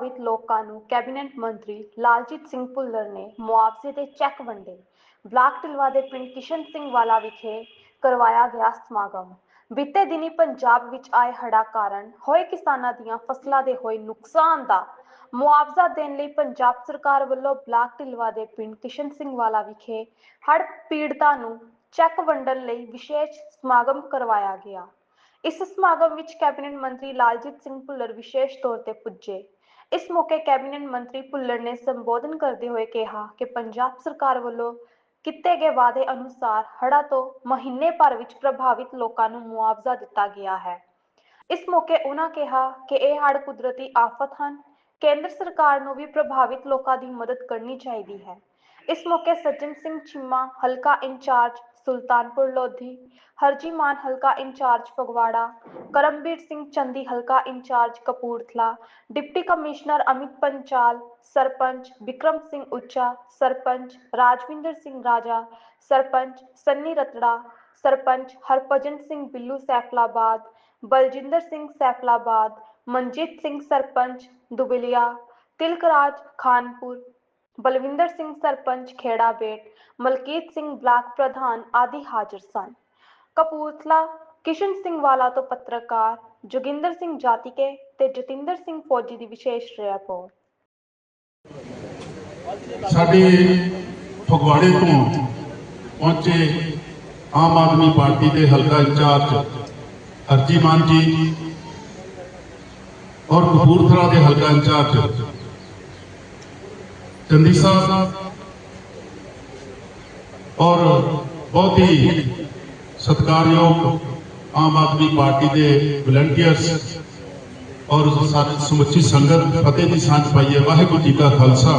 ਪ੍ਰਭਾਵਿਤ ਲੋਕਾਂ ਨੂੰ ਕੈਬਨਿਟ ਮੰਤਰੀ ਲਾਲਜੀਤ ਸਿੰਘ ਭੁੱਲਰ ਨੇ ਮੁਆਵਜ਼ੇ ਦੇ ਚੈੱਕ ਵੰਡੇ। ਬਲਾਕ ਢਿਲਵਾ ਦੇ ਪਿੰਡ ਕਿਸ਼ਨ ਸਿੰਘ ਵਾਲਾ ਵਿਖੇ ਕਰਵਾਇਆ ਗਿਆ ਸਮਾਗਮ। ਬੀਤੇ ਦਿਨੀ ਪੰਜਾਬ ਵਿੱਚ ਆਏ ਹੜ੍ਹਾਂ ਕਾਰਨ ਹੋਏ ਕਿਸਾਨਾਂ ਦੀਆਂ ਫਸਲਾਂ ਦੇ ਹੋਏ ਨੁਕਸਾਨ ਦਾ ਮੁਆਵਜ਼ਾ ਦੇਣ ਲਈ ਪੰਜਾਬ ਸਰਕਾਰ ਵੱਲੋਂ ਬਲਾਕ ਢਿਲਵਾ ਦੇ ਪਿੰਡ ਕਿਸ਼ਨ ਸਿੰਘ ਵਾਲਾ ਵਿਖੇ ਹੜ੍ਹ ਪੀੜਤਾਂ ਨੂੰ ਚੈੱਕ ਵੰਡਣ ਲਈ ਵਿਸ਼ੇਸ਼ ਸਮਾਗਮ ਕਰਵਾਇਆ ਗਿਆ। ਇਸ ਸਮਾਗਮ ਵਿੱਚ ਕੈਬਨਿਟ ਮੰਤਰੀ ਲਾਲਜੀਤ ਸਿੰਘ ਭੁੱਲਰ ਵਿਸ਼ੇਸ਼ ਤੌਰ ਤੇ ਪੁੱਜੇ। ਇਸ ਮੌਕੇ ਕੈਬਨਿਟ ਮੰਤਰੀ ਭੁੱਲਰ ਨੇ ਸੰਬੋਧਨ ਕਰਦੇ ਹੋਏ ਕਿਹਾ ਕਿ ਪੰਜਾਬ ਸਰਕਾਰ ਵੱਲੋਂ ਕੀਤੇ ਗਏ ਵਾਅਦੇ ਅਨੁਸਾਰ ਹੜ੍ਹਾਂ ਤੋਂ ਮਹੀਨੇ ਭਰ ਵਿੱਚ ਪ੍ਰਭਾਵਿਤ ਲੋਕਾਂ ਨੂੰ ਮੁਆਵਜ਼ਾ ਦਿੱਤਾ ਗਿਆ ਹੈ। ਇਸ ਮੌਕੇ ਉਹਨਾਂ ਕਿਹਾ ਕਿ ਇਹ ਹੜ ਕੁਦਰਤੀ ਆਫਤ ਹਨ, ਕੇਂਦਰ ਸਰਕਾਰ ਨੂੰ ਵੀ ਪ੍ਰਭਾਵਿਤ ਲੋਕਾਂ ਦੀ ਮਦਦ ਕਰਨੀ ਚਾਹੀਦੀ ਹੈ। ਇਸ ਮੌਕੇ ਸੱਜਣ ਸਿੰਘ ਚੀਮਾ, ਹਲਕਾ ਇੰਚਾਰਜ ਸੁਲਤਾਨਪੁਰ ਲੋਧੀ ਹਰਜੀਮਾਨ ਹਲਕਾ ਇੰਚਾਰਜ ਫਗਵਾੜਾ ਕਰਮਵੀਰ ਸਿੰਘ ਚੰਦੀ ਹਲਕਾ incharge Kapurthala deputy commissioner Amit Panchal sarpanch Vikram Singh Uccha sarpanch Rajwinder Singh Raja sarpanch Sunny Ratra sarpanch Harbhajan Singh Billu Saiflabad Baljinder Singh Saiflabad Manjit Singh sarpanch Dubilia Tilakraj Khanpur Balwinder Singh sarpanch, Khera Bet, Malkit Singh block ਪ੍ਰਧਾਨ ਆਦਿ ਹਾਜ਼ਰ ਸਨ। ਕਪੂਰਥਲਾ ਕਿਸ਼ਨ ਸਿੰਘ ਵਾਲਾ ਤੋਂ ਪੱਤਰਕਾਰ ਜੋਗਿੰਦਰ ਸਿੰਘ ਜਾਤੀਕੇ ਤੇ ਜਤਿੰਦਰ ਸਿੰਘ ਫੌਜੀ ਦੀ ਵਿਸ਼ੇਸ਼ report. ਸਾਡੇ ਫਗਵਾੜੇ ਤੋਂ ਪਹੁੰਚੇ ਆਮ ਆਦਮੀ ਪਾਰਟੀ ਦੇ ਹਲਕਾ ਇੰਚਾਰਜ ਹਰਜੀਮਾਨ ਜੀ ਔਰ ਕਪੂਰਥਲਾ ਦੇ ਹਲਕਾ ਇੰਚਾਰਜ ਚੰਦੀ ਸਾਹਿਬ ਔਰ ਬਹੁਤ ਹੀ ਸਤਿਕਾਰਯੋਗ ਆਮ ਆਦਮੀ ਪਾਰਟੀ ਦੇ ਵਲੰਟੀਅਰਸ ਔਰ ਸਾਰੀ ਸਮੁੱਚੀ ਸੰਗਤ ਫਤਿਹ ਦੀ ਸਾਂਝ ਪਾਈਏ ਵਾਹਿਗੁਰੂ ਜੀ ਕਾ ਖਾਲਸਾ,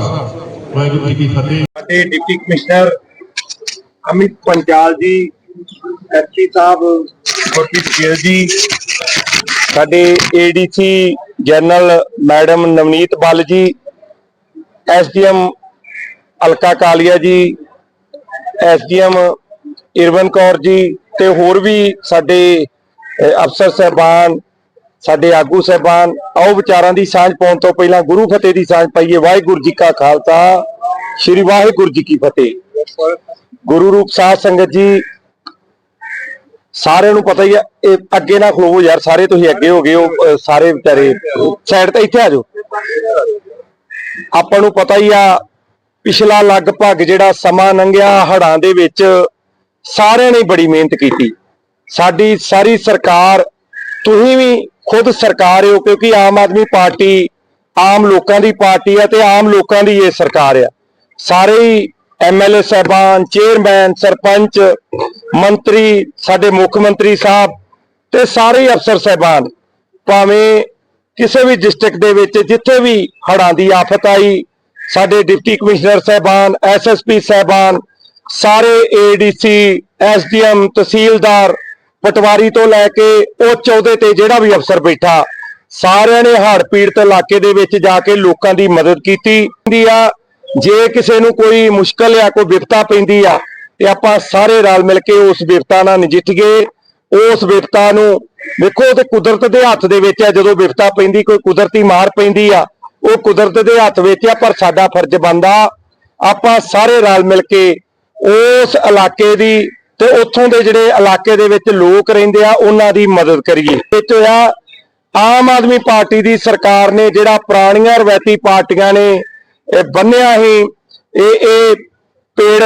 ਵਾਹਿਗੁਰੂ ਜੀ ਕੀ ਫਤਿਹ। ਅਤੇ ਡਿਪਟੀ ਕਮਿਸ਼ਨਰ ਅਮਿਤ ਪੰਚਾਲ ਜੀ ਐਸਪੀ ਸਾਹਿਬ ਗੁਰਪ੍ਰੀਤ ਗਿੱਲ ਜੀ, ਸਾਡੇ ADC general madam Navneet Ball ji SDM Alka Kalia ਜੀ ਐਸਡੀਐਮ ਇਰਵਨ ਕੌਰ ਜੀ ਤੇ ਹੋਰ ਵੀ ਸਾਡੇ ਅਹ, ਅਫਸਰ ਸਹਿਬਾਨ ਸਾਡੇ ਆਗੂ ਸਹਿਬਾਨ ਆਓ ਵਿਚਾਰਾਂ ਦੀ ਸਾਂਝ ਪਾਉਣ ਤੋਂ ਪਹਿਲਾਂ ਗੁਰੂ ਫਤਿਹ ਦੀ ਸਾਂਝ ਪਾਈਏ। ਵਾਹਿਗੁਰੂ ਜੀ ਕਾ ਖਾਲਸਾ ਸ੍ਰੀ ਵਾਹਿਗੁਰੂ ਜੀ ਕੀ ਫਤਿਹ। ਗੁਰੂ ਰੂਪ ਸਾਧ ਸੰਗਤ ਜੀ ਸਾਰਿਆਂ ਨੂੰ ਪਤਾ ਹੀ ਆ ਇਹ ਅੱਗੇ ਨਾ ਖਲੋਵੋ ਯਾਰ ਸਾਰੇ ਤੁਸੀਂ ਅੱਗੇ ਹੋ ਗਏ ਹੋ ਸਾਰੇ ਵਿਚਾਰੇ ਸਾਈਡ ਤੇ ਇੱਥੇ ਆ ਜਾਓ। ਆਪਾਂ ਨੂੰ ਪਤਾ ਹੀ ਆ, ਪਿਛਲਾ ਲਗਭਗ ਜਿਹੜਾ ਸਮਾਂ ਲੰਘਿਆ ਹੜਾਂ ਦੇ ਵਿੱਚ, ਸਾਰਿਆਂ ਨੇ ਬੜੀ ਮਿਹਨਤ ਕੀਤੀ। ਸਾਡੀ ਸਾਰੀ ਸਰਕਾਰ, ਤੁਸੀਂ ਵੀ ਖੁਦ ਸਰਕਾਰ ਹੋ, ਕਿਉਂਕਿ ਆਮ ਆਦਮੀ ਪਾਰਟੀ, ਆਮ ਲੋਕਾਂ ਦੀ ਪਾਰਟੀ ਆ ਤੇ ਆਮ ਲੋਕਾਂ ਦੀ ਇਹ ਸਰਕਾਰ ਆ। ਸਾਰੇ ਹੀ ਐਮਐਲਏ ਸਾਹਿਬਾਨ, ਚੇਅਰਮੈਨ, ਸਰਪੰਚ, ਮੰਤਰੀ, ਸਾਡੇ ਮੁੱਖ ਮੰਤਰੀ ਸਾਹਿਬ ਤੇ ਸਾਰੇ ਅਫਸਰ ਸਾਹਿਬਾਨ, ਭਾਵੇਂ ਕਿਸੇ ਵੀ ਡਿਸਟ੍ਰਿਕਟ ਦੇ ਵਿੱਚ ਜਿੱਥੇ ਵੀ ਹੜ੍ਹਾਂ ਦੀ ਆਫਤ ਆਈ, ਸਾਡੇ ਡਿਪਟੀ ਕਮਿਸ਼ਨਰ ਸਾਹਿਬਾਨ ਐਸਐਸਪੀ ਸਾਹਿਬਾਨ, ਸਾਰੇ ਏਡੀਸੀ ਐਸਡੀਐਮ ਤਹਿਸੀਲਦਾਰ ਪਟਵਾਰੀ ਤੋਂ ਲੈ ਕੇ ਉਹ ਚੌਦੇ ਤੇ ਜਿਹੜਾ ਵੀ ਅਫਸਰ ਬੈਠਾ, ਸਾਰਿਆਂ ਨੇ ਹੜ੍ਹ ਪੀੜਤ ਇਲਾਕੇ ਦੇ ਵਿੱਚ ਜਾ ਕੇ ਲੋਕਾਂ ਦੀ ਮਦਦ ਕੀਤੀ। ਦੀ ਆ, ਜੇ ਕਿਸੇ ਨੂੰ ਕੋਈ ਮੁਸ਼ਕਲ ਆ ਕੋਈ ਵਿਪਤਾ ਪੈਂਦੀ ਆ, ਤੇ ਆਪਾਂ ਸਾਰੇ ਰਲ ਮਿਲ ਕੇ ਉਸ ਵਿਪਤਾ ਨਾਲ ਨਜਿੱਠ ਗਏ। ਉਸ ਵਿਪਤਾ ਨੂੰ ਵੇਖੋ ਤੇ ਕੁਦਰਤ ਦੇ ਹੱਥ ਦੇ ਵਿੱਚ ਆ, ਜਦੋਂ ਵਿਪਤਾ ਪੈਂਦੀ, ਕੋਈ ਕੁਦਰਤੀ ਮਾਰ ਪੈਂਦੀ ਆ, ਉਹ ਕੁਦਰਤ ਦੇ ਹੱਥ ਵਿੱਚ ਆ, ਪਰ ਸਾਡਾ ਫਰਜ਼ ਬਣਦਾ, ਆਪਾਂ ਸਾਰੇ ਰਲ ਮਿਲ ਕੇ ਉਸ ਇਲਾਕੇ ਦੀ ਤੇ ਉੱਥੋਂ ਦੇ ਜਿਹੜੇ ਇਲਾਕੇ ਦੇ ਵਿੱਚ ਲੋਕ ਰਹਿੰਦੇ ਆ, ਉਹਨਾਂ ਦੀ ਮਦਦ ਕਰੀਏ। ਵਿੱਚ ਹੋਇਆ ਆਮ ਆਦਮੀ ਪਾਰਟੀ ਦੀ ਸਰਕਾਰ ਨੇ ਜਿਹੜਾ ਪੁਰਾਣੀਆਂ ਰਵਾਇਤੀ ਪਾਰਟੀਆਂ ਨੇ, ਇਹ ਬੰਨਿਆ ਹੀ ਇਹ ਇਹ ਪੇੜ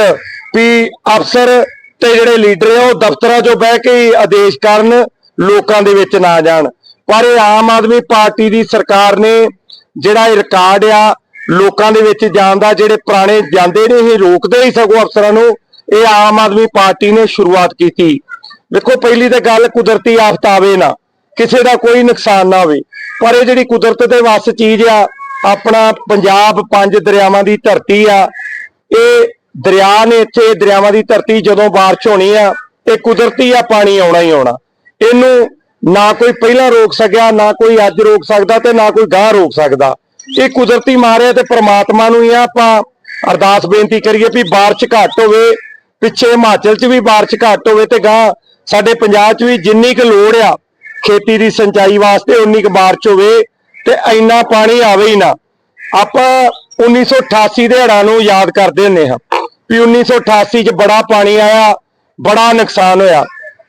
ਵੀ ਅਫਸਰ ਤੇ ਜਿਹੜੇ ਲੀਡਰ ਆ, ਉਹ ਦਫ਼ਤਰਾਂ 'ਚੋਂ ਬਹਿ ਕੇ ਹੀ ਆਦੇਸ਼ ਕਰਨ ਲੋਕਾਂ ਦੇ ਵਿੱਚ ਨਾ ਜਾਣ। ਪਰ ਇਹ ਆਮ ਆਦਮੀ ਪਾਰਟੀ ਦੀ ਸਰਕਾਰ ਨੇ ਜਿਹੜਾ ਇਹ ਰਿਕਾਰਡ ਆ, ਲੋਕਾਂ ਦੇ ਵਿੱਚ ਜਾਣ ਦਾ, ਜਿਹੜੇ ਪੁਰਾਣੇ ਜਾਂਦੇ ਨੇ, ਇਹ ਰੋਕਦੇ ਹੀ ਸਗੋਂ ਅਫਸਰਾਂ ਨੂੰ। ਇਹ ਆਮ ਆਦਮੀ ਪਾਰਟੀ ਨੇ ਸ਼ੁਰੂਆਤ ਕੀਤੀ। ਵੇਖੋ ਪਹਿਲੀ ਤਾਂ ਗੱਲ ਕੁਦਰਤੀ ਆਫਤ ਆਵੇ ਨਾ, ਕਿਸੇ ਦਾ ਕੋਈ ਨੁਕਸਾਨ ਨਾ ਹੋਵੇ। ਪਰ ਇਹ ਜਿਹੜੀ ਕੁਦਰਤ ਦੇ ਵੱਸ ਚੀਜ਼ ਆ, ਆਪਣਾ ਪੰਜਾਬ ਪੰਜ ਦਰਿਆਵਾਂ ਦੀ ਧਰਤੀ ਆ, ਇਹ ਦਰਿਆ ਨੇ ਇੱਥੇ ਦਰਿਆਵਾਂ ਦੀ ਧਰਤੀ ਜਦੋਂ ਬਾਰਿਸ਼ ਹੋਣੀ ਆ, ਇਹ ਕੁਦਰਤੀ ਆ, ਪਾਣੀ ਆਉਣਾ ਹੀ ਆਉਣਾ। ਇਹਨੂੰ ਨਾ ਕੋਈ ਪਹਿਲਾਂ ਰੋਕ ਸਕਿਆ, ਨਾ ਕੋਈ ਅੱਜ ਰੋਕ ਸਕਦਾ ਤੇ ਨਾ ਕੋਈ ਗਾਹ ਰੋਕ ਸਕਦਾ। ਇਹ ਕੁਦਰਤੀ ਮਾਰਿਆ ਤੇ ਪ੍ਰਮਾਤਮਾ ਨੂੰ ਹੀ ਆ, ਆਪਾਂ ਅਰਦਾਸ ਬੇਨਤੀ ਕਰੀਏ ਵੀ ਬਾਰਿਸ਼ ਘੱਟ ਹੋਵੇ, ਪਿੱਛੇ ਹਿਮਾਚਲ 'ਚ ਵੀ ਬਾਰਿਸ਼ ਘੱਟ ਹੋਵੇ ਤੇ ਗਾਂ ਸਾਡੇ ਪੰਜਾਬ 'ਚ ਵੀ ਜਿੰਨੀ ਕੁ ਲੋੜ ਆ ਖੇਤੀ ਦੀ ਸਿੰਚਾਈ ਵਾਸਤੇ ਉਨੀ ਕੁ ਬਾਰਿਸ਼ ਹੋਵੇ ਤੇ ਇੰਨਾ ਪਾਣੀ ਆਵੇ ਹੀ ਨਾ। ਆਪਾਂ 1988 ਦੇ ਹੜ੍ਹਾਂ ਨੂੰ ਯਾਦ ਕਰਦੇ ਹੁੰਦੇ ਹਾਂ ਵੀ 1988 ਚ ਬੜਾ ਪਾਣੀ ਆਇਆ, ਬੜਾ ਨੁਕਸਾਨ ਹੋਇਆ।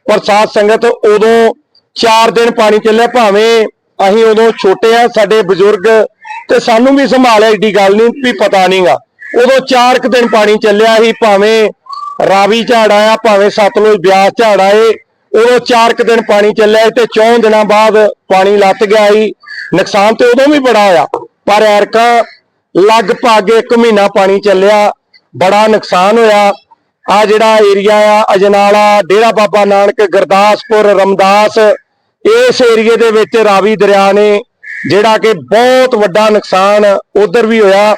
ਪਰ ਸਾਧ ਸੰਗਤ ਉਦੋਂ 4 ਦਿਨ ਪਾਣੀ ਚੱਲਿਆ, ਭਾਵੇਂ ਅਸੀਂ ਉਦੋਂ ਛੋਟੇ ਆ ਸਾਡੇ ਬਜ਼ੁਰਗ ਤੇ ਸਾਨੂੰ ਵੀ ਸੰਭਾਲਿਆ ਏਡੀ ਗੱਲ ਨਹੀਂ ਵੀ ਪਤਾ ਨਹੀਂਗਾ। ਉਦੋਂ 4 ਕੁ ਦਿਨ ਪਾਣੀ ਚੱਲਿਆ ਸੀ, ਭਾਵੇਂ ਰਾਵੀ ਝਾੜ ਆਇਆ, ਭਾਵੇਂ ਸਤਲੁਜ ਬਿਆਸ ਝਾੜ ਆਏ, ਉਦੋਂ 4 ਕੁ ਦਿਨ ਪਾਣੀ ਚੱਲਿਆ ਸੀ ਤੇ 4 ਦਿਨਾਂ ਬਾਅਦ ਪਾਣੀ ਲੱਤ ਗਿਆ ਸੀ। ਨੁਕਸਾਨ ਤੇ ਉਦੋਂ ਵੀ ਬੜਾ ਹੋਇਆ ਪਰ ਐਰਕਾ ਲਗਭਗ 1 ਮਹੀਨਾ ਪਾਣੀ ਚੱਲਿਆ, ਬੜਾ ਨੁਕਸਾਨ ਹੋਇਆ। ਆ ਜਿਹੜਾ ਏਰੀਆ ਆ, ਅਜਨਾਲਾ, ਡੇਰਾ ਬਾਬਾ ਨਾਨਕ, ਗੁਰਦਾਸਪੁਰ, ਰਮਦਾਸ, ਇਸ ਏਰੀਏ ਦੇ ਵਿੱਚ ਰਾਵੀ ਦਰਿਆ ਨੇ ਜਿਹੜਾ ਕਿ ਬਹੁਤ ਵੱਡਾ ਨੁਕਸਾਨ ਉਧਰ ਵੀ ਹੋਇਆ।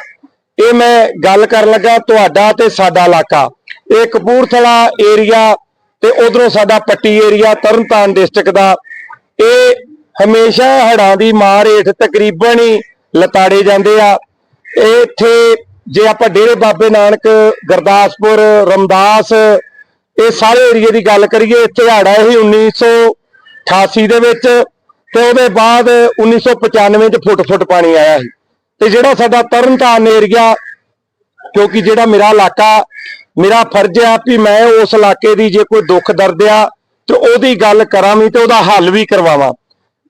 ਇਹ ਮੈਂ ਗੱਲ ਕਰਨ ਲੱਗਾ ਤੁਹਾਡਾ ਤੇ ਸਾਡਾ ਇਲਾਕਾ। ਇਹ ਕਪੂਰਥਲਾ ਏਰੀਆ ਤੇ ਉਧਰੋਂ ਸਾਡਾ ਪੱਟੀ ਏਰੀਆ, ਤਰਨਤਾਰਨ ਡਿਸਟ੍ਰਿਕਟ ਦਾ। ਇਹ ਹਮੇਸ਼ਾ ਹੜਾਂ ਦੀ ਮਾਰ ਹੇਠ ਤਕਰੀਬਨ ਹੀ ਲਤਾੜੇ ਜਾਂਦੇ ਆ। ਇਹ ਇੱਥੇ ਜੇ ਆਪਾਂ ਡੇਰੇ ਬਾਬੇ ਨਾਨਕ, ਗੁਰਦਾਸਪੁਰ, ਰਮਦਾਸ, ਇਹ ਸਾਰੇ ਏਰੀਏ ਦੀ ਗੱਲ ਕਰੀਏ ਇੱਥੇ ਹੜ੍ਹ ਆਏ ਸੀ 1988 ਦੇ ਵਿੱਚ ਤੇ ਉਹਦੇ ਬਾਅਦ 1995 ਚ ਫੁੱਟ ਫੁੱਟ ਪਾਣੀ ਆਇਆ ਸੀ। ਤੇ ਜਿਹੜਾ ਸਾਡਾ ਤਰਨਤਾਰਨ ਏਰੀਆ, ਕਿਉਂਕਿ ਜਿਹੜਾ ਮੇਰਾ ਇਲਾਕਾ, ਮੇਰਾ ਫਰਜ਼ ਆ ਵੀ ਮੈਂ ਉਸ ਇਲਾਕੇ ਦੀ ਜੇ ਕੋਈ ਦੁੱਖ ਦਰਦ ਆ, ਤੇ ਉਹਦੀ ਗੱਲ ਕਰਾਂ ਵੀ ਤੇ ਉਹਦਾ ਹੱਲ ਵੀ ਕਰਵਾਵਾਂ।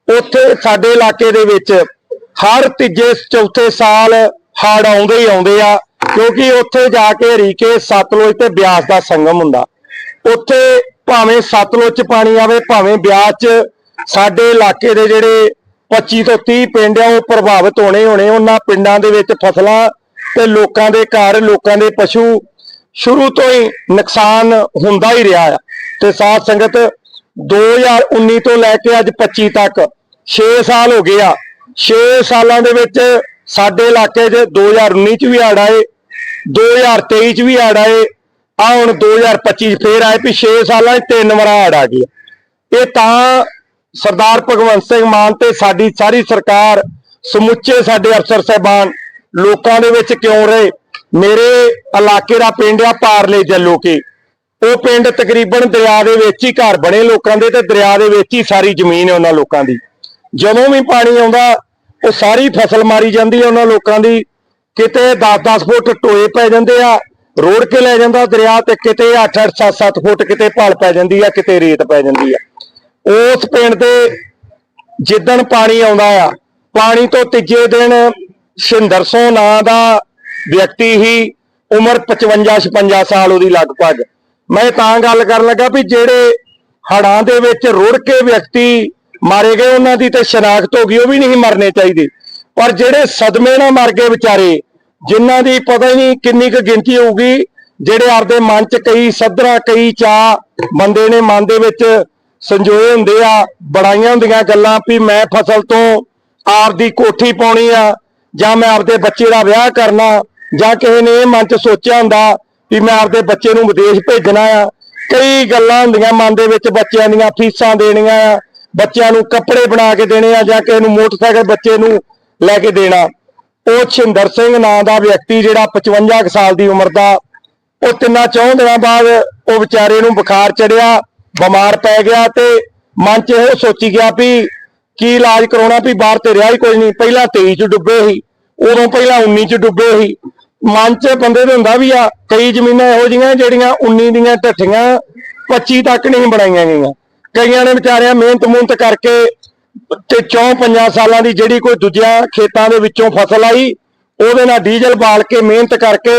ਉੱਥੇ ਸਾਡੇ ਇਲਾਕੇ ਦੇ ਵਿੱਚ ਹਰ ਤੀਜੇ, ਚੌਥੇ ਸਾਲ ਹੜ ਆਉਂਦੇ ਹੀ ਆਉਂਦੇ ਆ, ਕਿਉਂਕਿ ਉੱਥੇ ਜਾ ਕੇ ਹਰੀਕੇ ਸਤਲੁਜ ਤੇ ਬਿਆਸ ਦਾ ਸੰਗਮ ਹੁੰਦਾ। ਉੱਥੇ ਭਾਵੇਂ ਸਤਲੁਜ ਚ ਪਾਣੀ ਆਵੇ, ਭਾਵੇਂ ਬਿਆਸ ਚ, ਸਾਡੇ ਇਲਾਕੇ ਦੇ ਜਿਹੜੇ 25 ਤੋਂ 30 ਪਿੰਡ ਆ, ਉਹ ਪ੍ਰਭਾਵਿਤ ਹੋਣੇ ਹੋਣੇ। ਉਹਨਾਂ ਪਿੰਡਾਂ ਦੇ ਵਿੱਚ ਫਸਲਾਂ ਤੇ ਲੋਕਾਂ ਦੇ ਘਰ, ਲੋਕਾਂ ਦੇ ਪਸ਼ੂ ਸ਼ੁਰੂ ਤੋਂ ਹੀ ਨੁਕਸਾਨ ਹੁੰਦਾ ਹੀ ਰਿਹਾ ਆ। ਤੇ ਸਾਧ ਸੰਗਤ 2019 ਤੋਂ ਲੈ ਕੇ ਅੱਜ 25 ਤੱਕ 6 ਸਾਲ ਹੋ ਗਏ ਆ। 6 ਸਾਲਾਂ ਦੇ ਵਿੱਚ ਸਾਡੇ ਇਲਾਕੇ 'ਚ 2019 ਚ ਵੀ ਹੜ ਆਏ 2023 ਚ ਵੀ ਹੜ ਆਏ, ਆ ਹੁਣ 2025 ਚ ਫੇਰ ਆਏ ਵੀ 6 ਸਾਲਾਂ 'ਚ ਤਿੰਨ ਵਾਰ ਹੜ ਆ ਗਿਆ ਇਹ ਤਾਂ ਸਰਦਾਰ ਭਗਵੰਤ ਸਿੰਘ ਮਾਨ ਤੇ ਸਾਡੀ ਸਾਰੀ ਸਰਕਾਰ ਸਮੁੱਚੇ ਸਾਡੇ ਅਫਸਰ ਸਾਹਿਬਾਨ ਲੋਕਾਂ ਦੇ ਵਿੱਚ ਕਿਉਂ ਰਹੇ? ਮੇਰੇ ਇਲਾਕੇ ਦਾ ਪਿੰਡ ਆ ਪਾਰਲੇ ਜੱਲੋਕੇ ਉਹ ਪਿੰਡ ਤਕਰੀਬਨ ਦਰਿਆ ਦੇ ਵਿੱਚ ਹੀ ਘਰ ਬਣੇ ਲੋਕਾਂ ਦੇ ਤੇ ਦਰਿਆ ਦੇ ਵਿੱਚ ਹੀ ਸਾਰੀ ਜ਼ਮੀਨ ਹੈ ਉਹਨਾਂ ਲੋਕਾਂ ਦੀ। ਜਦੋਂ ਵੀ ਪਾਣੀ ਆਉਂਦਾ ਉਹ ਸਾਰੀ ਫਸਲ ਮਾਰੀ ਜਾਂਦੀ ਹੈ ਉਹਨਾਂ ਲੋਕਾਂ ਦੀ। ਕਿਤੇ 10-10 ਫੁੱਟ ਟੋਏ ਪੈ ਜਾਂਦੇ ਆ, ਰੋੜ ਕੇ ਲੈ ਜਾਂਦਾ ਦਰਿਆ ਤੇ ਕਿਤੇ 8-8 7-7 ਫੁੱਟ ਕਿਤੇ ਭਲ ਪੈ ਜਾਂਦੀ ਆ, ਕਿਤੇ ਰੇਤ ਪੈ ਜਾਂਦੀ ਆ। ਉਸ ਪਿੰਡ ਦੇ ਜਿੱਦਣ ਪਾਣੀ ਆਉਂਦਾ ਆ, ਪਾਣੀ ਤੋਂ ਤੀਜੇ ਦਿਨ ਸ਼ਿੰਦਰ ਸੋਹ ਨਾਂ ਦਾ ਵਿਅਕਤੀ ਹੀ ਉਮਰ 55 56 ਸਾਲ ਉਹਦੀ ਲਗਭਗ। ਮੈਂ ਤਾਂ ਗੱਲ ਕਰਨ ਲੱਗਾ ਵੀ ਜਿਹੜੇ ਹੜਾਂ ਦੇ ਵਿੱਚ ਰੁੜ ਕੇ ਵਿਅਕਤੀ ਮਾਰੇ ਗਏ ਉਹਨਾਂ ਦੀ ਤੇ ਸ਼ਨਾਖਤ ਹੋ ਗਈ, ਉਹ ਵੀ ਨਹੀਂ ਮਰਨੇ ਚਾਹੀਦੇ। ਪਰ ਜਿਹੜੇ ਸਦਮੇ ਨਾਲ ਮਰ ਗਏ ਵਿਚਾਰੇ, ਜਿਨ੍ਹਾਂ ਦੀ ਪਤਾ ਹੀ ਨਹੀਂ ਕਿੰਨੀ ਕੁ ਗਿਣਤੀ ਹੋਊਗੀ, ਜਿਹੜੇ ਆਪਦੇ ਮਨ 'ਚ ਕਈ ਸੱਧਰਾ, ਕਈ ਚਾ ਬੰਦੇ ਨੇ ਮਨ ਦੇ ਵਿੱਚ ਸੰਜੋਏ ਹੁੰਦੇ ਆ ਬੜਾਈਆਂ ਹੁੰਦੀਆਂ ਗੱਲਾਂ ਵੀ ਮੈਂ ਫਸਲ ਤੋਂ ਆਪਦੀ ਕੋਠੀ ਪਾਉਣੀ ਆ, ਜਾਂ ਮੈਂ ਆਪਦੇ ਬੱਚੇ ਦਾ ਵਿਆਹ ਕਰਨਾ, ਜਾਂ ਕਿਸੇ ਨੇ ਇਹ ਮਨ 'ਚ ਸੋਚਿਆ ਹੁੰਦਾ ਵੀ ਮੈਂ ਆਪਦੇ ਬੱਚੇ ਨੂੰ ਵਿਦੇਸ਼ ਭੇਜਣਾ ਆ। ਕਈ ਗੱਲਾਂ ਹੁੰਦੀਆਂ ਮਨ ਦੇ ਵਿੱਚ ਬੱਚਿਆਂ ਦੀਆਂ ਫੀਸਾਂ ਦੇਣੀਆਂ ਆ ਬੱਚਿਆਂ ਨੂੰ ਕੱਪੜੇ ਬਣਾ ਕੇ ਦੇਣੇ ਆ ਜਾਂ ਕਿਸੇ ਨੂੰ ਮੋਟਰਸਾਈਕਲ ਬੱਚੇ ਨੂੰ ਲੈ ਕੇ ਦੇਣਾ। ਉਹ ਛਿੰਦਰ ਸਿੰਘ ਨਾਂ ਦਾ ਵਿਅਕਤੀ ਜਿਹੜਾ 55 ਸਾਲ ਦੀ ਉਮਰ ਦਾ, ਉਹ ਤਿੰਨਾਂ ਚੌਂ ਦਿਨਾਂ ਬਾਅਦ ਉਹ ਵਿਚਾਰੇ ਨੂੰ ਬੁਖਾਰ ਚੜਿਆ, ਬਿਮਾਰ ਪੈ ਗਿਆ ਤੇ ਮਨ 'ਚ ਇਹ ਸੋਚੀ ਗਿਆ ਵੀ ਕੀ ਇਲਾਜ ਕਰਾਉਣਾ ਵੀ ਬਾਹਰ ਤੇ ਰਿਹਾ ਹੀ ਕੋਈ ਨਹੀਂ। ਪਹਿਲਾਂ 23 ਚ ਡੁੱਬੇ ਸੀ, ਉਦੋਂ ਪਹਿਲਾਂ 19 ਚ ਡੁੱਬੇ ਸੀ। ਮਨ 'ਚ ਬੰਦੇ ਦੇ ਹੁੰਦਾ ਵੀ ਆ, ਕਈ ਜ਼ਮੀਨਾਂ ਇਹੋ ਜਿਹੀਆਂ ਜਿਹੜੀਆਂ 19 ਦੀਆਂ ਢੱਠੀਆਂ 25 ਤੱਕ ਨਹੀਂ ਬਣਾਈਆਂ ਗਈਆਂ। ਕਈਆਂ ਨੇ ਵਿਚਾਰਿਆਂ ਮਿਹਨਤ ਮੁਹਨਤ ਕਰਕੇ ਤੇ ਚੌਂ ਪੰਜਾਂ ਸਾਲਾਂ ਦੀ ਜਿਹੜੀ ਕੋਈ ਦੂਜਿਆਂ ਖੇਤਾਂ ਦੇ ਵਿੱਚੋਂ ਫਸਲ ਆਈ, ਉਹਦੇ ਨਾਲ ਡੀਜ਼ਲ ਬਾਲ ਕੇ ਮਿਹਨਤ ਕਰਕੇ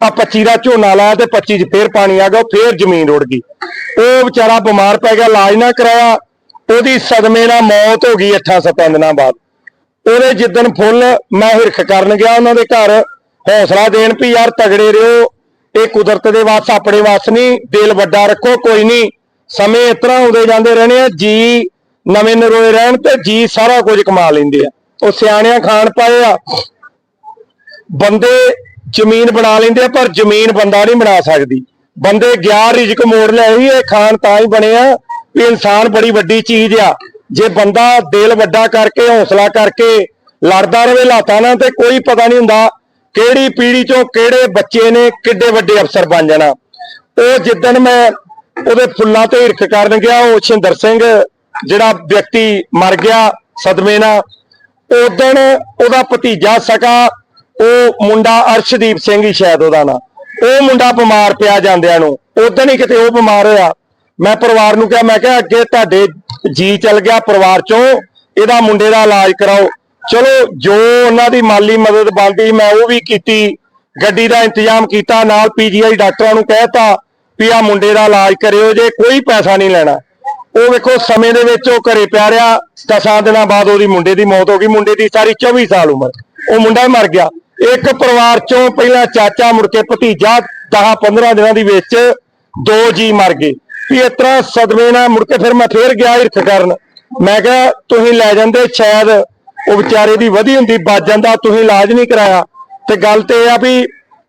ਆ 25 ਦਾ ਝੋਨਾ ਲਾਇਆ ਤੇ 25 ਚ ਫੇਰ ਪਾਣੀ ਆ ਗਿਆ, ਉਹ ਫੇਰ ਜ਼ਮੀਨ ਰੁੜ ਗਈ। ਉਹ ਵਿਚਾਰਾ ਬਿਮਾਰ ਪੈ ਗਿਆ, ਇਲਾਜ ਨਾ ਕਰਾਇਆ, ਉਹਦੀ ਸਦਮੇ ਨਾਲ ਮੌਤ ਹੋ ਗਈ 8-7 ਦਿਨਾਂ ਬਾਅਦ। ਉਹਦੇ ਜਿੱਦਣ ਫੁੱਲ ਮੈਂ ਹਿਰਖ ਕਰਨ ਗਿਆ ਉਹਨਾਂ ਦੇ ਘਰ, ਹੌਸਲਾ ਦੇਣ ਵੀ ਯਾਰ ਤਗੜੇ ਰਿਓ, ਇਹ ਕੁਦਰਤ ਦੇ ਵਾਸ, ਆਪਣੇ ਵਾਸ ਨਹੀਂ, ਦਿਲ ਵੱਡਾ ਰੱਖੋ, ਕੋਈ ਨਹੀਂ। ਸਮੇਂ ਇਸ ਤਰ੍ਹਾਂ ਆਉਂਦੇ ਜਾਂਦੇ ਰਹਿਣੇ ਆ, ਜੀ ਨਵੇਂ ਨਰੋਏ ਰਹਿਣ ਤੇ ਜੀ ਸਾਰਾ ਕੁਝ ਕਮਾ ਲੈਂਦੇ ਆ। ਉਹ ਸਿਆਣਿਆਂ ਖਾਣ ਪਾਏ ਆ, ਬੰਦੇ ਜ਼ਮੀਨ ਬਣਾ ਲੈਂਦੇ ਆ, ਪਰ ਜ਼ਮੀਨ ਬੰਦਾ ਨਹੀਂ ਬਣਾ ਸਕਦੀ। ਬੰਦੇ ਗਿਆ ਰਿਜ਼ਕ ਮੋੜ ਲਿਆ ਇਹ ਖਾਨ ਤਾਂ ਹੀ ਬਣਿਆ ਵੀ ਇਨਸਾਨ ਬੜੀ ਵੱਡੀ ਚੀਜ਼ ਆ। ਜੇ ਬੰਦਾ ਦਿਲ ਵੱਡਾ ਕਰਕੇ, ਹੌਸਲਾ ਕਰਕੇ ਲੜਦਾ ਰਵੇ ਲਾਤਾ ਨਾ ਤੇ ਕੋਈ ਪਤਾ ਨਹੀਂ ਹੁੰਦਾ ਕਿਹੜੀ ਪੀੜੀ ਚੋਂ ਕਿਹੜੇ ਬੱਚੇ ਨੇ, ਕਿੱਡੇ ਵੱਡੇ ਅਫਸਰ ਬਣ ਜਾਣਾ। ਉਹ ਜਿੱਦਣ ਮੈਂ ਉਹਦੇ ਫੁੱਲਾਂ ਤੇ ਹਿਰਖ ਕਰਨ ਗਿਆ, ਉਹ ਛਿੰਦਰ ਸਿੰਘ, ਜਿਹੜਾ ਵਿਅਕਤੀ ਮਰ ਗਿਆ, ਸਦਮੇ ਨਾਲ। ਉਦਣ ਉਹਦਾ ਭਤੀਜਾ ਸਕਾ, ਉਹ ਮੁੰਡਾ ਅਰਸ਼ਦੀਪ ਸਿੰਘ ਹੀ ਸ਼ਾਇਦ ਉਹਦਾ ਨਾਂ। ਉਹ ਮੁੰਡਾ ਬਿਮਾਰ ਪਿਆ ਜਾਂਦਿਆਂ ਨੂੰ। ਉਦੋਂ ਹੀ ਕਿਤੇ ਉਹ ਬਿਮਾਰ ਹੋਇਆ। ਮੈਂ ਪਰਿਵਾਰ ਨੂੰ ਕਿਹਾ, ਮੈਂ ਕਿਹਾ, ਅੱਗੇ ਤੁਹਾਡੇ ਜੀ ਚੱਲ ਗਿਆ ਪਰਿਵਾਰ ਚੋਂ, ਇਹਦਾ ਮੁੰਡੇ ਦਾ ਇਲਾਜ ਕਰਾਓ। ਚਲੋ, ਜੋ ਉਹਨਾਂ ਦੀ ਮਾਲੀ ਮਦਦ ਬਣਦੀ, ਮੈਂ ਉਹ ਵੀ ਕੀਤੀ, ਗੱਡੀ ਦਾ ਇੰਤਜ਼ਾਮ ਕੀਤਾ, ਨਾਲ ਪੀਜੀਆਈ ਡਾਕਟਰਾਂ ਨੂੰ ਕਹਿਤਾ ਵੀ ਆ ਮੁੰਡੇ ਦਾ ਇਲਾਜ ਕਰਿਓ, ਜੇ ਕੋਈ ਪੈਸਾ ਨਹੀਂ ਲੈਣਾ। ਉਹ ਵੇਖੋ, ਸਮੇਂ ਦੇ ਵਿੱਚ ਉਹ ਘਰੇ ਪਿਆ ਰਿਹਾ, ਦਸਾਂ ਦਿਨਾਂ ਬਾਅਦ ਉਹਦੀ ਮੁੰਡੇ ਦੀ ਮੌਤ ਹੋ ਗਈ, ਮੁੰਡੇ ਦੀ ਸਾਰੀ 24 ਸਾਲ ਉਮਰ। ਉਹ ਮੁੰਡਾ ਮਰ ਗਿਆ। ਇੱਕ ਪਰਿਵਾਰ ਚੋਂ ਪਹਿਲਾਂ ਚਾਚਾ ਮੁੜ ਕੇ ਭਤੀਜਾ 10 15 ਦਿਨਾਂ ਦੀ ਵਿੱਚ ਦੋ ਜੀ ਮਰ ਗਏ। ਵੀ ਇਸ ਤਰ੍ਹਾਂ ਸਦਮੇ ਨਾਲ ਮੁੜ ਕੇ ਫਿਰ ਮੈਂ ਫੇਰ ਗਿਆ ਹਿਰਖ ਕਰਨ। ਮੈਂ ਕਿਹਾ, ਤੁਸੀਂ ਲੈ ਜਾਂਦੇ, ਸ਼ਾਇਦ ਉਹ ਵਿਚਾਰੇ ਦੀ ਵਧੀ ਹੁੰਦੀ, ਬਚ ਜਾਂਦਾ, ਤੁਸੀਂ ਇਲਾਜ ਨਹੀਂ ਕਰਾਇਆ। ਤੇ ਗੱਲ ਤੇ ਇਹ ਆ ਵੀ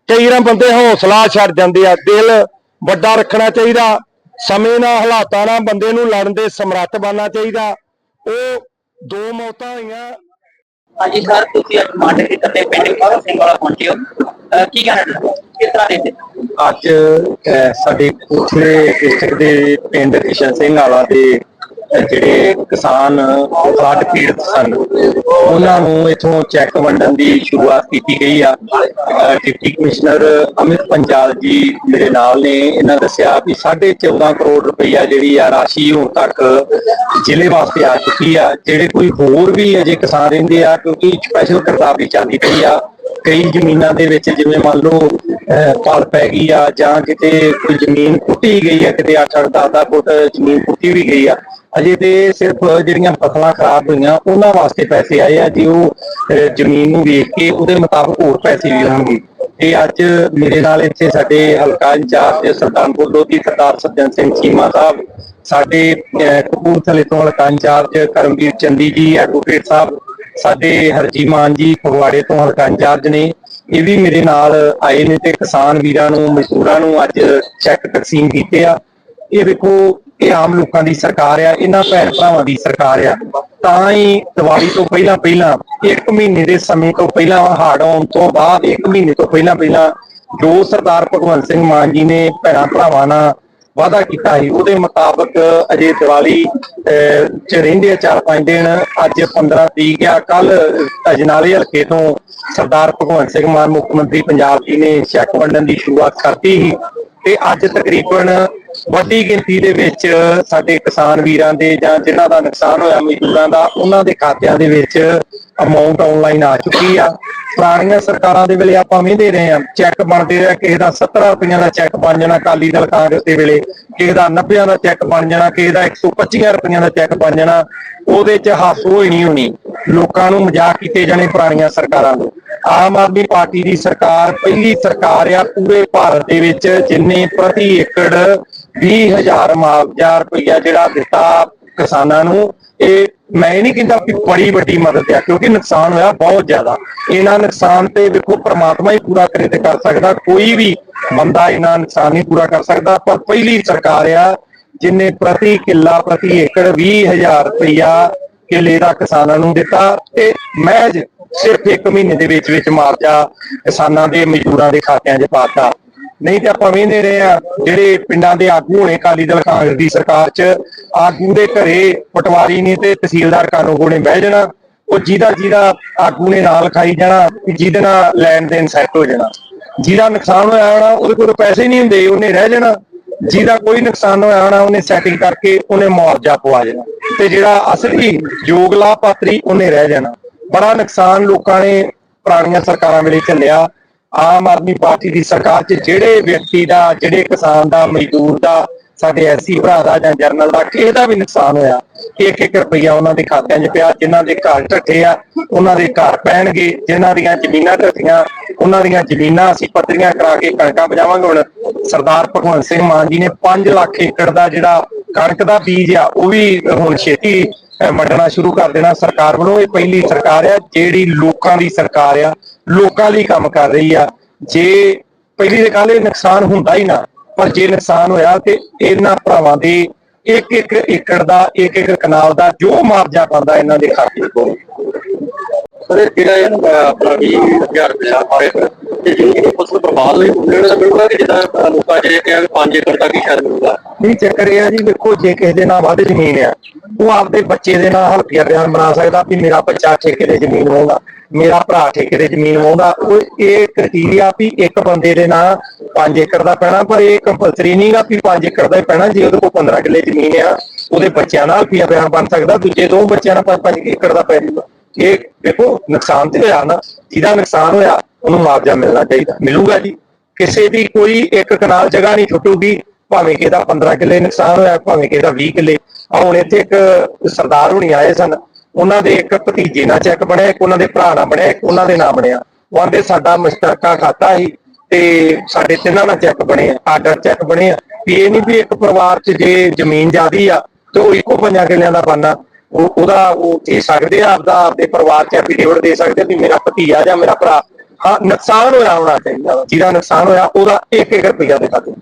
ਕਈ ਵਾਰ ਬੰਦੇ ਹੌਸਲਾ ਛੱਡ ਜਾਂਦੇ ਆ, ਦਿਲ ਵੱਡਾ ਰੱਖਣਾ ਚਾਹੀਦਾ ਸਮੇਂ ਨਾਲ ਹਾਲਾਤਾਂ ਨਾਲ ਬੰਦੇ ਨੂੰ ਲੜਨ ਦੇ ਸਮਰੱਥ ਬਣਨਾ ਚਾਹੀਦਾ। ਉਹ ਦੋ ਮੌਤਾਂ ਹੋਈਆਂ। ਹਾਂਜੀ ਸਰ ਤੁਸੀਂ ਅੱਜ ਮਾਂਡੇ ਦੇ ਕੱਤੇ ਪਿੰਡ ਕਿਸ਼ਨ ਸਿੰਘ ਵਾਲਾ ਪਹੁੰਚੇ ਹੋ। ਕੀ ਕਹਿਣਾ? ਕਿਸ ਤਰ੍ਹਾਂ ਦੇ ਅੱਜ ਸਾਡੇ ਕੋਠਲੇ ਡਿਸਟ੍ਰਿਕਟ ਦੇ ਪਿੰਡ ਕਿਸ਼ਨ ਸਿੰਘ ਵਾਲਾ ਦੇ ਜਿਹੜੇ ਕਿਸਾਨ ਫਲੱਡ ਪੀੜਤ ਸਨ, ਉਹਨਾਂ ਨੂੰ ਇਥੋਂ ਚੈੱਕ ਵੰਡਣ ਦੀ ਸ਼ੁਰੂਆਤ ਕੀਤੀ ਗਈ ਆ। ਡਿਪਟੀ ਕਮਿਸ਼ਨਰ ਅਮਿਤ ਪੰਜਾਲ ਜੀ ਮੇਰੇ ਨਾਲ ਨੇ, ਇਹਨਾਂ ਦੱਸਿਆ ਵੀ 14.5 ਕਰੋੜ ਰੁਪਈਆ ਜਿਹੜੀ ਆ ਰਾਸ਼ੀ ਹੁਣ ਤੱਕ ਜ਼ਿਲ੍ਹੇ ਵਾਸਤੇ ਆ ਚੁੱਕੀ ਆ। ਜਿਹੜੇ ਕੋਈ ਹੋਰ ਵੀ ਅਜੇ ਕਿਸਾਨ ਰਹਿੰਦੇ ਆ, ਕਿਉਂਕਿ ਸਪੈਸ਼ਲ ਕਿਤਾਬੀ ਚੱਲਦੀ ਪਈ ਆ। ਕਈ ਜ਼ਮੀਨਾਂ ਦੇ ਵਿੱਚ ਜਿਵੇਂ ਮੰਨ ਲਓ ਪਲ ਪੈ ਗਈ ਆ ਜਾਂ ਕਿਤੇ ਕੋਈ ਜ਼ਮੀਨ ਕੁੱਟੀ ਗਈ ਆ, ਕਿਤੇ 8-8 10 ਫੁੱਟ ਜ਼ਮੀਨ ਪੁੱਟੀ ਵੀ ਗਈ ਆ। ਅਜੇ ਤੇ ਸਿਰਫ ਜਿਹੜੀਆਂ ਫਸਲਾਂ ਖਰਾਬ ਹੋਈਆਂ, ਉਹਨਾਂ ਵਾਸਤੇ ਪੈਸੇ ਆਏ ਆ, ਜੇ ਉਹ ਜ਼ਮੀਨ ਨੂੰ ਵੇਖ ਕੇ ਉਹਦੇ ਮੁਤਾਬਕ ਹੋਰ ਪੈਸੇ ਵੀ ਹੋਣਗੇ ਤੇ ਅੱਜ ਮੇਰੇ ਨਾਲ ਇੱਥੇ ਸਾਡੇ ਹਲਕਾ ਇੰਚਾਰਜ ਸੁਲਤਾਨਪੁਰ ਲੋਧੀ ਸਰਦਾਰ ਸੱਜਣ ਸਿੰਘ ਚੀਮਾ ਸਾਹਿਬ, ਸਾਡੇ ਕਪੂਰਥਲੇ ਤੋਂ ਹਲਕਾ ਇੰਚਾਰਜ ਕਰਮਵੀਰ ਚੰਦੀ ਜੀ, ਐਡਵੋਕੇਟ ਸਾਹਿਬ, ਸਾਡੇ ਹਰਜੀ ਮਾਨ ਜੀ, ਫਗਵਾੜੇ ਤੋਂ ਹਲਕਾ ਇੰਚਾਰਜ ਨੇ ਇਹ ਵੀ ਮੇਰੇ ਨਾਲ ਆਏ ਨੇ ਤੇ ਕਿਸਾਨ ਵੀਰਾਂ ਨੂੰ, ਮਜ਼ਦੂਰਾਂ ਨੂੰ ਅੱਜ ਚੈੱਕ ਤਕਸੀਮ ਕੀਤੇ ਆ। ਇਹ ਵੇਖੋ, ਇਹ ਆਮ ਲੋਕਾਂ ਦੀ ਸਰਕਾਰ ਆ, ਇਹਨਾਂ ਭੈਣ ਭਰਾਵਾਂ ਦੀ ਸਰਕਾਰ ਆ। ਤਾਂ ਹੀ ਦੀਵਾਲੀ ਤੋਂ ਪਹਿਲਾਂ ਪਹਿਲਾਂ, ਇੱਕ ਮਹੀਨੇ ਦੇ ਸਮੇਂ ਤੋਂ ਪਹਿਲਾਂ ਹੜ੍ਹ ਆਉਣ ਤੋਂ ਬਾਅਦ, ਇੱਕ ਮਹੀਨੇ ਤੋਂ ਪਹਿਲਾਂ ਪਹਿਲਾਂ ਜੋ ਸਰਦਾਰ ਭਗਵੰਤ ਸਿੰਘ ਮਾਨ ਜੀ ਨੇ ਭੈਣਾਂ ਭਰਾਵਾਂ ਨਾਲ ਵਾਅਦਾ ਕੀਤਾ ਸੀ। ਉਹਦੇ ਮੁਤਾਬਕ ਅਜੇ ਦੀਵਾਲੀ ਅਹ, ਚ ਰਹਿੰਦੇ ਆ ਚਾਰ ਪੰਜ ਦਿਨ। ਅੱਜ 15 ਤਰੀਕ ਆ। ਕੱਲ ਅਜਨਾਲੇ ਹਲਕੇ ਤੋਂ ਸਰਦਾਰ ਭਗਵੰਤ ਸਿੰਘ ਮਾਨ ਮੁੱਖ ਮੰਤਰੀ ਪੰਜਾਬ ਜੀ ਨੇ ਚੈੱਕ ਵੰਡਣ ਦੀ ਸ਼ੁਰੂਆਤ ਕਰਤੀ ਸੀ। ਤੇ ਅੱਜ ਤਕਰੀਬਨ ਵੱਡੀ ਗਿਣਤੀ ਦੇ ਵਿੱਚ ਸਾਡੇ ਕਿਸਾਨ ਵੀਰਾਂ ਦੇ ਜਾਂ ਜਿਨ੍ਹਾਂ ਦਾ ਨੁਕਸਾਨ ਹੋਇਆ ਮਜ਼ਦੂਰਾਂ ਦਾ, ਉਹਨਾਂ ਦੇ ਖਾਤਿਆਂ ਦੇ ਵਿੱਚ ਅਮਾਉਂਟ ਆਨਲਾਈਨ ਆ ਚੁੱਕੀ ਆ। ਪੁਰਾਣੀਆਂ ਸਰਕਾਰਾਂ ਦੇ ਵੇਲੇ ਆਪਾਂ ਵੇਂਦੇ ਰਹੇ ਆ ਚੈੱਕ ਬਣਦੇ ਰਿਹਾ, ਕਿਸੇ ਦਾ 70 ਰੁਪਈਆ ਦਾ ਚੈੱਕ ਬਣ ਜਾਣਾ ਕਾਲੀ ਦਲ ਕਾਂਗਰਸ ਦੇ ਵੇਲੇ, ਕਿਸੇ ਦਾ 90 ਦਾ ਚੈੱਕ ਬਣ ਜਾਣਾ, ਕਿਸੇ ਦਾ 125 ਰੁਪਈਆਂ ਦਾ ਚੈੱਕ ਬਣ ਜਾਣਾ, ਉਹਦੇ 'ਚ ਹਾਸੋ ਹੀ ਨਹੀਂ ਹੋਣੀ। ਲੋਕਾਂ ਨੂੰ ਮਜ਼ਾਕ ਕੀਤੇ ਜਾਣੇ ਪੁਰਾਣੀਆਂ ਸਰਕਾਰਾਂ ਦੇ ਆਮ ਆਦਮੀ ਪਾਰਟੀ ਦੀ ਸਰਕਾਰ ਪਹਿਲੀ ਸਰਕਾਰ ਆ ਪੂਰੇ ਭਾਰਤ ਦੇ ਵਿੱਚ, ਜਿੰਨੇ ਪ੍ਰਤੀ ਏਕੜ 20000 ਮੁਆਵਜ਼ਾ ਰੁਪਈਆ ਜਿਹੜਾ ਦਿੱਤਾ ਕਿਸਾਨਾਂ ਨੂੰ, ਇਹ ਮੈਂ ਇਹ ਨਹੀਂ ਕਹਿੰਦਾ ਕਿ ਬੜੀ ਵੱਡੀ ਮਦਦ ਆ, ਕਿਉਂਕਿ ਨੁਕਸਾਨ ਹੋਇਆ ਬਹੁਤ ਜ਼ਿਆਦਾ। ਇਹਨਾਂ ਨੁਕਸਾਨ ਤੇ ਵੇਖੋ ਪ੍ਰਮਾਤਮਾ ਹੀ ਪੂਰਾ ਕਰੇ ਤੇ ਕਰ ਸਕਦਾ, ਕੋਈ ਵੀ ਬੰਦਾ ਇਹਨਾਂ ਨੁਕਸਾਨ ਨਹੀਂ ਪੂਰਾ ਕਰ ਸਕਦਾ, ਪਰ ਪਹਿਲੀ ਸਰਕਾਰ ਆ, ਜਿਨੇ ਪ੍ਰਤੀ ਕਿੱਲਾ, ਪ੍ਰਤੀ ਏਕੜ 20000 ਰੁਪਇਆ ਕਿੱਲੇ ਦਾ ਕਿਸਾਨਾਂ ਨੂੰ ਦਿੱਤਾ, ਤੇ ਮਹਿਜ ਸਿਰਫ ਇੱਕ ਮਹੀਨੇ ਦੇ ਵਿੱਚ ਵਿੱਚ ਮਾਰਜਾ ਕਿਸਾਨਾਂ ਦੇ ਮਜ਼ਦੂਰਾਂ ਦੇ ਖਾਤਿਆਂ 'ਚ ਪਾਤਾ ਨਹੀਂ ਤੇ ਆਪਾਂ ਵੇਂਦੇ ਰਹੇ ਆ ਜਿਹੜੇ ਪਿੰਡਾਂ ਦੇ ਆਗੂ ਨੇ ਅਕਾਲੀ ਦਲ, ਕਾਂਗਰਸ ਦੀ ਸਰਕਾਰ 'ਚ, ਆਗੂ ਦੇ ਘਰੇ ਪਟਵਾਰੀ ਨੇ ਤੇ ਤਹਿਸੀਲਦਾਰ ਕਾਨੂੰਗੋ ਨੇ ਬਹਿ ਜਾਣਾ, ਉਹ ਜਿਹਦਾ ਜਿਹਦਾ ਆਗੂ ਨੇ ਨਾਲ ਖਾਈ ਜਾਣਾ, ਜਿਹਦੇ ਨਾਲ ਲੈਣ ਦੇਣ ਸੈੱਟ ਹੋ ਜਾਣਾ। ਜਿਹਦਾ ਨੁਕਸਾਨ ਹੋਇਆ ਹੋਣਾ, ਉਹਦੇ ਕੋਲ ਪੈਸੇ ਨਹੀਂ ਹੁੰਦੇ, ਉਹਨੇ ਰਹਿ ਜਾਣਾ। ਜਿਹਦਾ ਕੋਈ ਨੁਕਸਾਨ ਹੋਇਆ ਹੋਣਾ, ਉਹਨੇ ਸੈਟਿੰਗ ਕਰਕੇ ਉਹਨੇ ਮੁਆਵਜ਼ਾ ਪਵਾ ਜਾਣਾ ਤੇ ਜਿਹੜਾ ਅਸਲੀ ਯੋਗ ਲਾਭਪਾਤਰੀ, ਉਹਨੇ ਰਹਿ ਜਾਣਾ। ਬੜਾ ਨੁਕਸਾਨ ਲੋਕਾਂ ਨੇ ਪੁਰਾਣੀਆਂ ਸਰਕਾਰਾਂ ਵੇਲੇ ਝੱਲਿਆ। ਆਮ ਆਦਮੀ ਪਾਰਟੀ ਦੀ ਸਰਕਾਰ 'ਚ ਜਿਹੜੇ ਵਿਅਕਤੀ ਦਾ, ਜਿਹੜੇ ਕਿਸਾਨ ਦਾ, ਮਜ਼ਦੂਰ ਦਾ, ਸਾਡੇ ਐਸੀ ਭਰਾ ਦਾ ਜਾਂ ਜਰਨਲ ਦਾ ਕਿਸੇ ਦਾ ਵੀ ਨੁਕਸਾਨ ਹੋਇਆ, ਇੱਕ ਇੱਕ ਰੁਪਈਆ ਉਹਨਾਂ ਦੇ ਖਾਤਿਆਂ 'ਚ ਪਿਆ, ਜਿਨ੍ਹਾਂ ਦੇ ਘਰ ਢੱਠੇ ਆ, ਉਹਨਾਂ ਦੇ ਘਰ ਪੈਣਗੇ, ਜਿਨ੍ਹਾਂ ਦੀਆਂ ਜ਼ਮੀਨਾਂ ਢੱਠੀਆਂ ਉਹਨਾਂ ਦੀਆਂ ਜ਼ਮੀਨਾਂ ਅਸੀਂ ਪੱਧਰੀਆਂ ਕਰਾ ਕੇ ਕਣਕਾਂ ਬਜਾਵਾਂਗੇ। ਹੁਣ ਸਰਦਾਰ ਭਗਵੰਤ ਸਿੰਘ ਮਾਨ ਜੀ ਨੇ 5 ਲੱਖ ਏਕੜ ਦਾ ਜਿਹੜਾ ਕਣਕ ਦਾ ਬੀਜ ਆ, ਉਹ ਵੀ ਹੁਣ ਛੇਤੀ ਅਹ, ਵੰਡਣਾ ਸ਼ੁਰੂ ਕਰ ਦੇਣਾ ਸਰਕਾਰ ਵੱਲੋਂ ਇਹ ਪਹਿਲੀ ਸਰਕਾਰ ਆ ਜਿਹੜੀ ਲੋਕਾਂ ਦੀ ਸਰਕਾਰ ਆ ਲੋਕਾਂ ਲਈ ਕੰਮ ਕਰ ਰਹੀ ਆ। ਜੇ ਪਹਿਲੀ ਦੇ ਕਾਲੇ ਨੁਕਸਾਨ ਹੁੰਦਾ ਹੀ ਨਾ ਪਰ ਜੇ ਨੁਕਸਾਨ ਹੋਇਆ ਤੇ ਇਹਨਾਂ ਭਰਾਵਾਂ ਦੇ ਇੱਕ ਇੱਕ ਏਕੜ ਦਾ, ਇੱਕ ਇੱਕ ਕਨਾਲ ਦਾ ਜੋ ਮੁਆਵਜ਼ਾ ਪਾਉਂਦਾ ਇਹਨਾਂ ਦੇ ਖਾਤੇ ਕੋਲ। ਸਰ ਇਹ ਕਿਹੜਾ ਆਪਣਾ ਵੀ 1000 ਆਏ ਤੇ ਜਿਹੜੀ ਫਸਲ ਬਰਬਾਦ ਹੋਈ ਉਹਨਾਂ ਨੂੰ ਤਾਂ ਮਿਲੂਗਾ ਲੋਕਾਂ ਜਿਹੜੇ ਕਿਹਾ ਕਿ 5 ਏਕੜ ਤੱਕ ਹੀ ਸ਼ਾਇਦ ਮਿਲੂਗਾ। ਨਹੀਂ, ਚੱਕਰ ਇਹ ਆ ਜੀ, ਵੇਖੋ, ਜੇ ਕਿਸੇ ਦੇ ਨਾਲ ਵੱਧ ਜ਼ਮੀਨ ਆ, ਉਹ ਆਪਦੇ ਬੱਚੇ ਦੇ ਨਾਲ ਹਲਫੀਆ ਬਿਆਨ ਬਣਾ ਸਕਦਾ ਵੀ ਮੇਰਾ ਬੱਚਾ ਠੇਕੇ ਤੇ ਜ਼ਮੀਨ ਹੋਊਗਾ। ਮੇਰਾ ਭਰਾ ਠੇਕੇ ਤੇ ਜ਼ਮੀਨ ਵਾਉਂਦਾ ਉਹ ਇਹ ਕ੍ਰਾਈਟੇਰੀਆ ਵੀ ਇੱਕ ਬੰਦੇ ਦੇ ਨਾਂ 5 ਏਕੜ ਦਾ ਪੈਣਾ, ਪਰ ਇਹ ਕੰਪਲਸਰੀ ਨਹੀਂਗਾ ਵੀ 5 ਏਕੜ ਦਾ ਹੀ ਪੈਣਾ, ਜੇ ਉਹਦੇ ਕੋਲ 15 ਕਿੱਲੇ ਜ਼ਮੀਨ ਆ, ਉਹਦੇ ਬੱਚਿਆਂ ਨਾਲ ਵੀ ਬਿਆਨ ਬਣ ਸਕਦਾ, ਦੂਜੇ ਦੋ ਬੱਚਿਆਂ ਨਾਲ 5 ਏਕੜ ਦਾ ਪੈ ਜਾਊਗਾ। ਇਹ ਦੇਖੋ, ਨੁਕਸਾਨ ਤੇ ਹੋਇਆ ਨਾ, ਜਿਹਦਾ ਨੁਕਸਾਨ ਹੋਇਆ, ਉਹਨੂੰ ਮੁਆਵਜ਼ਾ ਮਿਲਣਾ ਚਾਹੀਦਾ, ਮਿਲੂਗਾ ਜੀ। ਕਿਸੇ ਦੀ ਕੋਈ ਇੱਕ ਕਨਾਲ ਜਗ੍ਹਾ ਨਹੀਂ ਛੁੱਟੂਗੀ, ਭਾਵੇਂ ਕਿਹਦਾ 15 ਕਿੱਲੇ ਨੁਕਸਾਨ ਹੋਇਆ, ਭਾਵੇਂ ਕਿਹਦਾ 20 ਕਿੱਲੇ। ਆ ਹੁਣ ਇੱਥੇ ਇੱਕ ਸਰਦਾਰ ਹੁਣੀ ਆਏ ਸਨ ਉਹਨਾਂ ਦੇ ਇੱਕ ਭਤੀਜੇ ਨਾਲ ਚੈੱਕ ਬਣਿਆ, ਇੱਕ ਉਹਨਾਂ ਦੇ ਭਰਾ ਨਾਲ ਬਣਿਆ, ਇੱਕ ਉਹਨਾਂ ਦੇ ਨਾਂ ਬਣਿਆ। ਉਹ ਆਂਦੇ, ਸਾਡਾ ਮੁਸ਼ਤਰਕਾ ਖਾਤਾ ਸੀ ਤੇ ਸਾਡੇ ਤਿੰਨਾਂ ਨਾਲ ਚੈੱਕ ਬਣੇ ਆ, ਆਰਡਰ ਚੈੱਕ ਬਣੇ ਆ। ਵੀ ਇਹ ਨਹੀਂ ਵੀ ਇੱਕ ਪਰਿਵਾਰ 'ਚ ਜੇ ਜ਼ਮੀਨ ਜ਼ਿਆਦੀ ਆ, ਤੇ ਉਹ ਇੱਕੋ ਪੰਜਾਂ ਕਿੱਲਿਆਂ ਦਾ ਬਣਨਾ ਉਹ, ਉਹਦਾ ਉਹ ਦੇ ਸਕਦੇ ਆ, ਆਪਦਾ ਆਪਦੇ ਪਰਿਵਾਰ 'ਚ ਐਫੀਡੇਵਿਟ ਦੇ ਸਕਦੇ ਵੀ ਮੇਰਾ ਭਤੀਆ ਜਾਂ ਮੇਰਾ ਭਰਾ, ਹਾਂ, ਨੁਕਸਾਨ ਹੋਇਆ ਹੋਣਾ ਚਾਹੀਦਾ ਜਿਹਦਾ ਨੁਕਸਾਨ ਹੋਇਆ, ਉਹਦਾ 1 1 ਰੁਪਿਆ ਦੇ ਖਾਤੇ